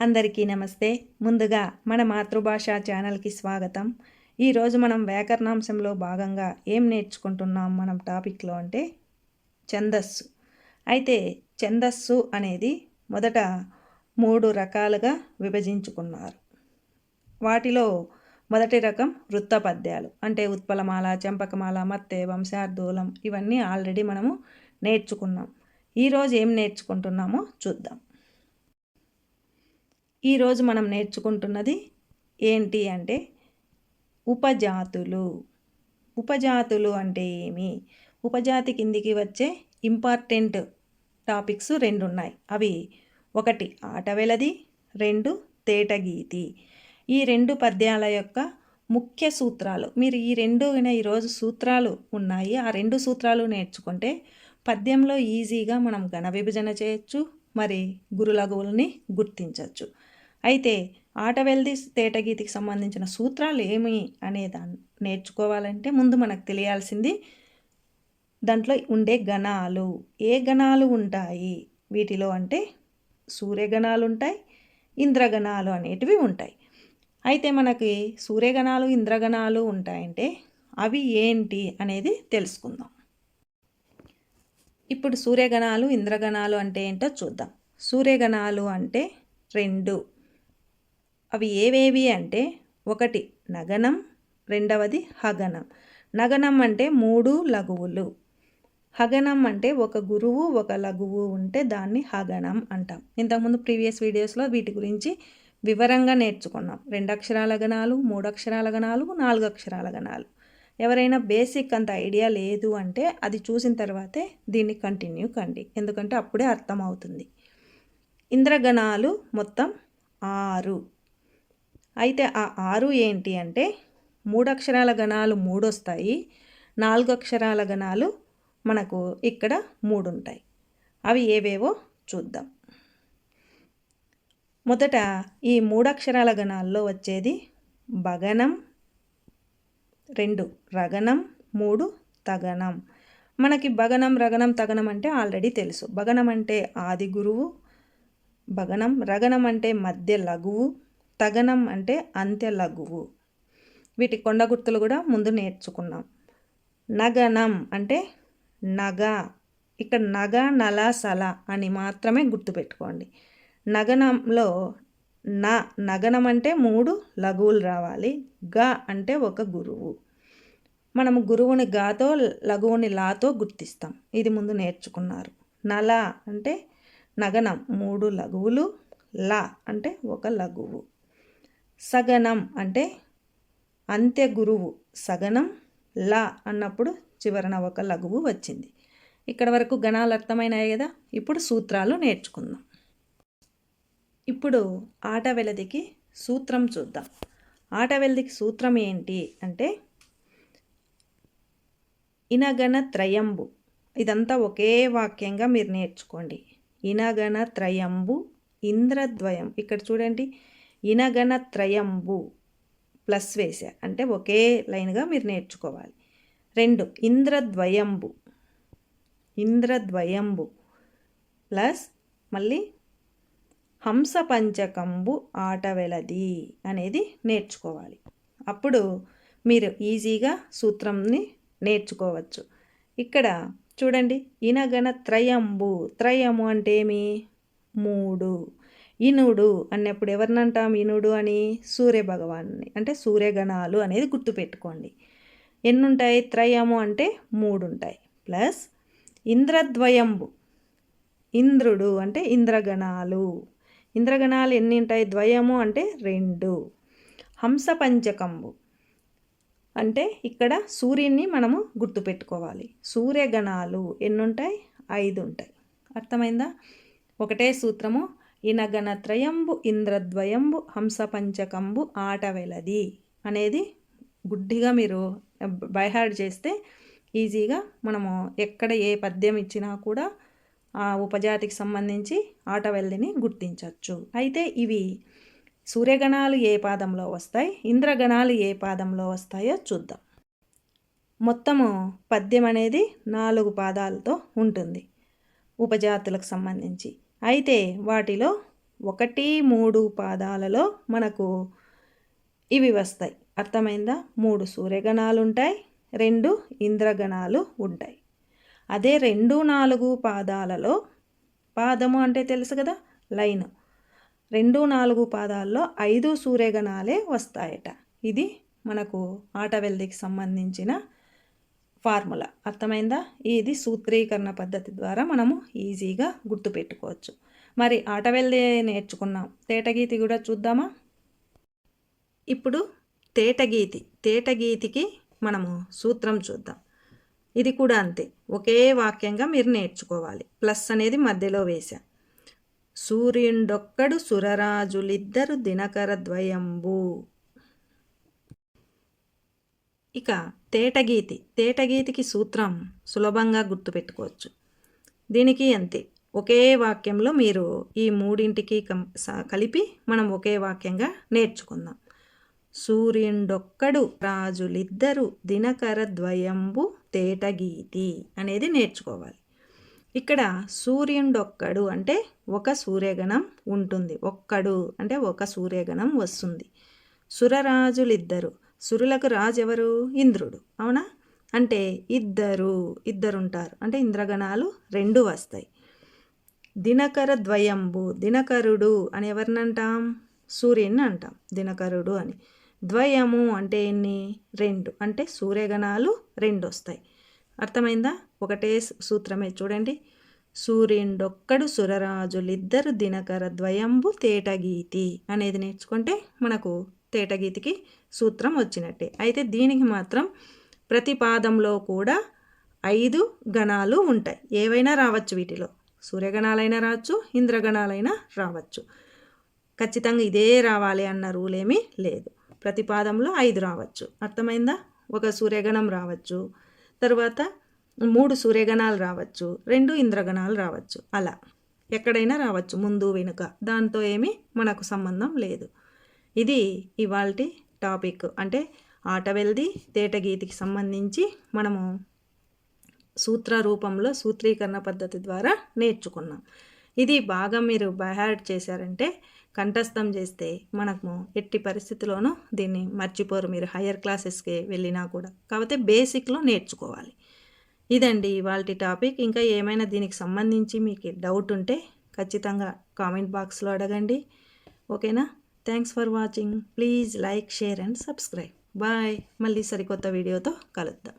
అందరికీ నమస్తే. ముందుగా మన మాతృభాష ఛానల్కి స్వాగతం. ఈరోజు మనం వ్యాకరణాంశంలో భాగంగా ఏం నేర్చుకుంటున్నాం మనం టాపిక్లో అంటే ఛందస్సు. అయితే ఛందస్సు అనేది మొదట మూడు రకాలుగా విభజించుకున్నారు. వాటిలో మొదటి రకం వృత్త పద్యాలు అంటే ఉత్పలమాల చంపకమాల మత్తే వంశార్థూలం ఇవన్నీ ఆల్రెడీ మనము నేర్చుకున్నాం. ఈరోజు ఏం నేర్చుకుంటున్నామో చూద్దాం. ఈరోజు మనం నేర్చుకుంటున్నది ఏంటి అంటే ఉపజాతులు. ఉపజాతులు అంటే ఏమి? ఉపజాతి కిందికి వచ్చే ఇంపార్టెంట్ టాపిక్స్ రెండు ఉన్నాయి అవి ఒకటి ఆటవెలది రెండు తేటగీతి. ఈ రెండు పద్యాల యొక్క ముఖ్య సూత్రాలు. మీరు ఈ రెండు ఈరోజు సూత్రాలు ఉన్నాయి. ఆ రెండు సూత్రాలు నేర్చుకుంటే పద్యంలో ఈజీగా మనం ఘన విభజన చేయొచ్చు మరి గురులగువుల్ని గుర్తించవచ్చు అయితే ఆటవెల్ది తేటగీతికి సంబంధించిన సూత్రాలు ఏమి అనే దాన్ని నేర్చుకోవాలంటే ముందు మనకు తెలియాల్సింది దాంట్లో ఉండే గణాలు. ఏ గణాలు ఉంటాయి? వీటిలో అంటే సూర్యగణాలు ఉంటాయి ఇంద్రగణాలు అనేటివి ఉంటాయి. అయితే మనకి సూర్యగణాలు ఇంద్రగణాలు ఉంటాయంటే అవి ఏంటి అనేది తెలుసుకుందాం. ఇప్పుడు సూర్యగణాలు ఇంద్రగణాలు అంటే ఏంటో చూద్దాం. సూర్యగణాలు అంటే రెండు. అవి ఏవేవి అంటే ఒకటి నగనం రెండవది హగనం. నగనం అంటే మూడు లఘువులు. హగనం అంటే ఒక గురువు ఒక లఘువు ఉంటే దాన్ని హగనం అంటాం. ఇంతకుముందు ప్రీవియస్ వీడియోస్లో వీటి గురించి వివరంగా నేర్చుకున్నాం. రెండు అక్షరాల గణాలు మూడు అక్షరాల గణాలు నాలుగు అక్షరాల గణాలు. ఎవరైనా బేసిక్ అంత ఐడియా లేదు అంటే అది చూసిన తర్వాతే దీన్ని కంటిన్యూ కండి. ఎందుకంటే అప్పుడే అర్థమవుతుంది. ఇంద్రగణాలు మొత్తం ఆరు. అయితే ఆ ఆరు ఏంటి అంటే మూడు అక్షరాల గణాలు మూడు వస్తాయి నాలుగు అక్షరాల గణాలు మనకు ఇక్కడ మూడు ఉంటాయి అవి ఏవేవో చూద్దాం. మొదట ఈ మూడక్షరాల గణాల్లో వచ్చేది భగనం రెండు రగనం మూడు తగనం. మనకి భగనం రగనం తగనం అంటే ఆల్రెడీ తెలుసు. భగనం అంటే ఆది గురువు భగనం రగనం అంటే మధ్య లఘువు తగనం అంటే అంత్య లఘువు. వీటి కొండ గుర్తులు కూడా ముందు నేర్చుకున్నాం. నగనం అంటే నగ. ఇక్కడ నగ నల సల అని మాత్రమే గుర్తుపెట్టుకోండి నగనంలో న నగనం అంటే మూడు లఘువులు రావాలి. గ అంటే ఒక గురువు. మనము గురువుని గాతో లఘువుని లాతో గుర్తిస్తాం. ఇది ముందు నేర్చుకున్నారు. నల అంటే నగనం మూడు లఘువులు. లా అంటే ఒక లఘువు. సగనం అంటే అంత్య గురువు సగనం లా అన్నప్పుడు చివరన ఒక లఘువు వచ్చింది. ఇక్కడ వరకు గణాలు అర్థమైనాయి కదా? ఇప్పుడు సూత్రాలు నేర్చుకుందాం. ఇప్పుడు ఆట వెలదికి సూత్రం చూద్దాం. ఆట వెలదికి సూత్రం ఏంటి అంటే ఇనగణ త్రయంబు ఇదంతా ఒకే వాక్యంగా మీరు నేర్చుకోండి. ఇనగణ త్రయంబు ఇంద్రద్వయం. ఇక్కడ చూడండి. ఇనగణ త్రయంబు ప్లస్ వేసా అంటే ఒకే లైన్గా మీరు నేర్చుకోవాలి. రెండు ఇంద్రద్వయంబు. ఇంద్రద్వయంబు ప్లస్ మళ్ళీ హంస పంచకంబు ఆటవెలది అనేది నేర్చుకోవాలి. అప్పుడు మీరు ఈజీగా సూత్రంని నేర్చుకోవచ్చు. ఇక్కడ చూడండి ఇనగణ త్రయంబు త్రయము అంటే ఏమి మూడు. ఇనుడు అన్నప్పుడు ఎవరినంటాం? ఇనుడు అని సూర్య భగవాన్ని అంటే సూర్యగణాలు అనేది గుర్తుపెట్టుకోండి. ఎన్నుంటాయి? త్రయము అంటే మూడు ఉంటాయి ప్లస్ ఇంద్రద్వయంబు. ఇంద్రుడు అంటే ఇంద్రగణాలు. ఇంద్రగణాలు ఎన్ని ఉంటాయి ద్వయము అంటే రెండు. హంస పంచకంబు అంటే ఇక్కడ సూర్యుని మనము గుర్తుపెట్టుకోవాలి. సూర్యగణాలు ఎన్నుంటాయి? ఐదు ఉంటాయి అర్థమైందా? ఒకటే సూత్రము ఇనగణత్రయంబు ఇంద్రద్వయంబు హంసపంచకంబు ఆటవెలది అనేది గుడ్డిగా మీరు బైహార్డ్ చేస్తే ఈజీగా మనము ఎక్కడ ఏ పద్యం ఇచ్చినా కూడా ఆ ఉపజాతికి సంబంధించి ఆటవెల్లిని గుర్తించవచ్చు అయితే ఇవి సూర్యగణాలు ఏ పాదంలో వస్తాయి? ఇంద్రగణాలు ఏ పాదంలో వస్తాయో చూద్దాం. మొత్తము పద్యం అనేది నాలుగు పాదాలతో ఉంటుంది. ఉపజాతులకు సంబంధించి. అయితే వాటిలో ఒకటి మూడు పాదాలలో మనకు ఇవి వస్తాయి. అర్థమైందా? మూడు సూర్యగణాలు ఉంటాయి రెండు ఇంద్రగణాలు ఉంటాయి. అదే రెండు నాలుగు పాదాలలో పాదము అంటే తెలుసు కదా? లైన్. రెండు నాలుగు పాదాల్లో ఐదు సూర్యగణాలే వస్తాయట. ఇది మనకు ఆటవెల్దికి సంబంధించిన ఫార్ములా. అర్థమైందా? ఇది సూత్రీకరణ పద్ధతి ద్వారా మనము ఈజీగా గుర్తుపెట్టుకోవచ్చు. మరి ఆటవెల్ది నేర్చుకున్నాం. తేటగీతి కూడా చూద్దామా? ఇప్పుడు తేటగీతి. తేటగీతికి మనము సూత్రం చూద్దాం. ఇది కూడా అంతే. ఒకే వాక్యంగా మీరు నేర్చుకోవాలి. ప్లస్ అనేది మధ్యలో వేశా. సూర్యుండొక్కడు సురరాజులిద్దరు దినకర ద్వయంబు. ఇక తేటగీతి తేటగీతికి సూత్రం సులభంగా గుర్తుపెట్టుకోవచ్చు. దీనికి అంతే. ఒకే వాక్యంలో మీరు ఈ మూడింటికి కలిపి మనం ఒకే వాక్యంగా నేర్చుకుందాం. సూర్యుండొక్కడు రాజులిద్దరు దినకర ద్వయంబు తేటగీతి అనేది నేర్చుకోవాలి. ఇక్కడ సూర్యుండొక్కడు అంటే ఒక సూర్యగణం ఉంటుంది. ఒక్కడు అంటే ఒక సూర్యగణం వస్తుంది. సురరాజులిద్దరు సురులకు రాజు ఎవరు ఇంద్రుడు. అవునా? అంటే ఇద్దరు ఇద్దరుంటారు. అంటే ఇంద్రగణాలు రెండు వస్తాయి. దినకర ద్వయంబు దినకరుడు అని ఎవరిని అంటాం సూర్యుని అంటాం దినకరుడు అని. ద్వయము అంటే ఎన్ని? రెండు. అంటే సూర్యగణాలు రెండు వస్తాయి అర్థమైందా? ఒకటే సూత్రమే. చూడండి. సూర్యుండొక్కడు సురరాజులిద్దరు దినకర ద్వయంబు తేటగీతి అనేది నేర్చుకుంటే మనకు తేటగీతికి సూత్రం వచ్చినట్టే. అయితే దీనికి మాత్రం ప్రతి పాదంలో కూడా ఐదు గణాలు ఉంటాయి. ఏవైనా రావచ్చు వీటిలో. సూర్యగణాలైనా రావచ్చు ఇంద్రగణాలైనా రావచ్చు. ఖచ్చితంగా ఇదే రావాలి అన్న రూల్ ఏమీ లేదు. ప్రతి పాదంలో ఐదు రావచ్చు. అర్థమైందా? ఒక సూర్యగణం రావచ్చు. తర్వాత మూడు సూర్యగణాలు రావచ్చు. రెండు ఇంద్రగణాలు రావచ్చు. అలా. ఎక్కడైనా రావచ్చు. ముందు వెనుక. దాంతో ఏమీ మనకు సంబంధం లేదు. ఇది ఇవాళ టాపిక్. అంటే ఆటవెల్ది తేటగీతికి సంబంధించి మనము సూత్ర రూపంలో సూత్రీకరణ పద్ధతి ద్వారా నేర్చుకున్నాం. ఇది బాగా మీరు బైహార్ట్ చేశారంటే కంఠస్థం చేస్తే మనకు ఎట్టి పరిస్థితిలోనూ దీన్ని మర్చిపోరు. మీరు హయ్యర్ క్లాసెస్కి వెళ్ళినా కూడా. కాకపోతే బేసిక్లో నేర్చుకోవాలి. ఇదండి ఇవాళ టాపిక్. ఇంకా ఏమైనా దీనికి సంబంధించి మీకు డౌట్ ఉంటే ఖచ్చితంగా కామెంట్ బాక్స్లో అడగండి. ఓకేనా? Thanks for watching please like share and subscribe bye మళ్ళీ సరికొత్త వీడియోతో కలుద్దాం.